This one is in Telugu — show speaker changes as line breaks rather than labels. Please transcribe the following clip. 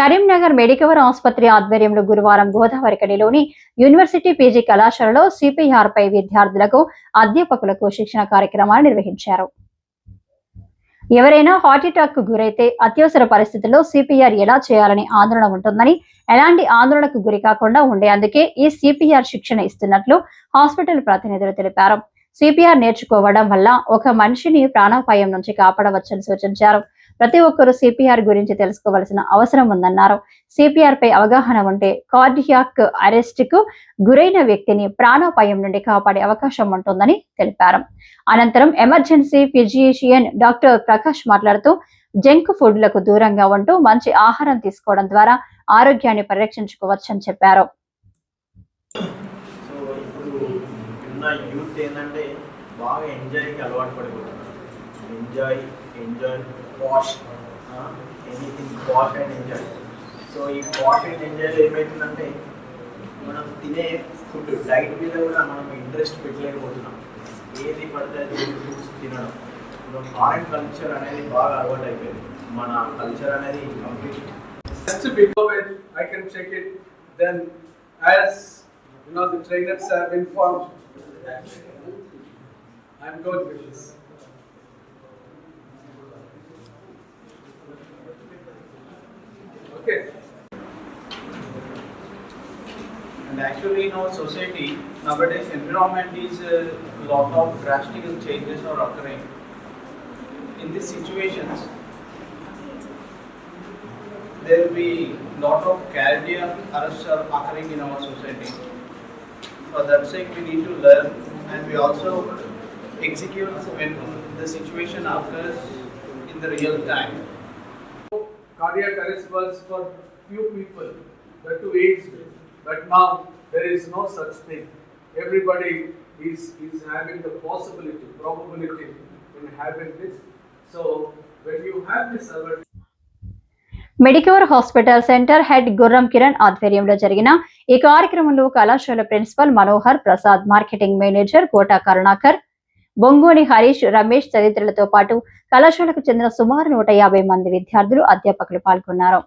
కరీంనగర్ మెడికవర్ ఆసుపత్రి ఆధ్వర్యంలో గురువారం గోదావరి కడిలోని యూనివర్సిటీ పీజీ కళాశాలలో సిపిఆర్ పై విద్యార్థులకు అధ్యాపకులకు శిక్షణ కార్యక్రమాలు నిర్వహించారు. ఎవరైనా హార్ట్ అటాక్కు గురైతే అత్యవసర పరిస్థితుల్లో సిపిఆర్ ఎలా చేయాలని ఆందోళన ఉంటుందని ఎలాంటి ఆందోళనకు గురి కాకుండా ఉండేందుకే ఈ సిపిఆర్ శిక్షణ ఇస్తున్నట్లు హాస్పిటల్ ప్రతినిధులు తెలిపారు. సిపిఆర్ నేర్చుకోవడం వల్ల ఒక మనిషిని ప్రాణాపాయం నుంచి కాపాడవచ్చని సూచించారు. ప్రతి ఒక్కరూ సిపిఆర్ గురించి తెలుసుకోవాల్సిన అవసరం ఉందన్నారు. సిపిఆర్ పై అవగాహన ఉంటే కార్డియాక్ అరెస్ట్కు గురైన వ్యక్తిని ప్రాణాపాయం నుండి కాపాడే అవకాశం ఉంటుందని తెలిపారు. అనంతరం ఎమర్జెన్సీ ఫిజిషియన్ డాక్టర్ ప్రకాష్ మాట్లాడుతూ జంక్ ఫుడ్లకు దూరంగా ఉంటూ మంచి ఆహారం తీసుకోవడం ద్వారా ఆరోగ్యాన్ని పరిరక్షించుకోవచ్చని చెప్పారు.
బాగా ఎంజాయ్కి అలవాటు enjoy enjoy posh anything posh and enjoy so ఈ పాష్ అండ్ ఎంజాయ్లో ఏమవుతుందంటే మనం తినే ఫుడ్ డైట్ మీద కూడా మనం ఇంట్రెస్ట్ పెట్టలేకపోతున్నాం. ఏది పడితే అది ఫుడ్స్ తినడం. ఫారెన్ కల్చర్ అనేది బాగా అలవాటు అయిపోయింది మన కల్చర్ అనేది complete
Just before when I can check it, then as you know, the trainers have informed, I'm good with this. Okay.
And actually in our society, nowadays environment is a lot of drastic changes are occurring. In these situations, there will be lot of cardiac arrests are occurring in our society. For that sake, we need to learn and we also execute when the situation occurs in the real time.
Cardiac arrest was for few people, the two aged, but now there is no such thing. Everybody is, is having the possibility, probability in having this. So when you have this awareness,
Medicover hospital centre head Gurram Kiran ఆధ్వర్యంలో జరిగిన ఈ కార్యక్రమంలో కళాశాల principal Manohar Prasad marketing manager Kota Karunakar Bongoni Harish Ramesh తదితరులతో పాటు కళాశాలకు చెందిన సుమారు నూట యాభై మంది విద్యార్థులు అధ్యాపకులు పాల్గొన్నారు.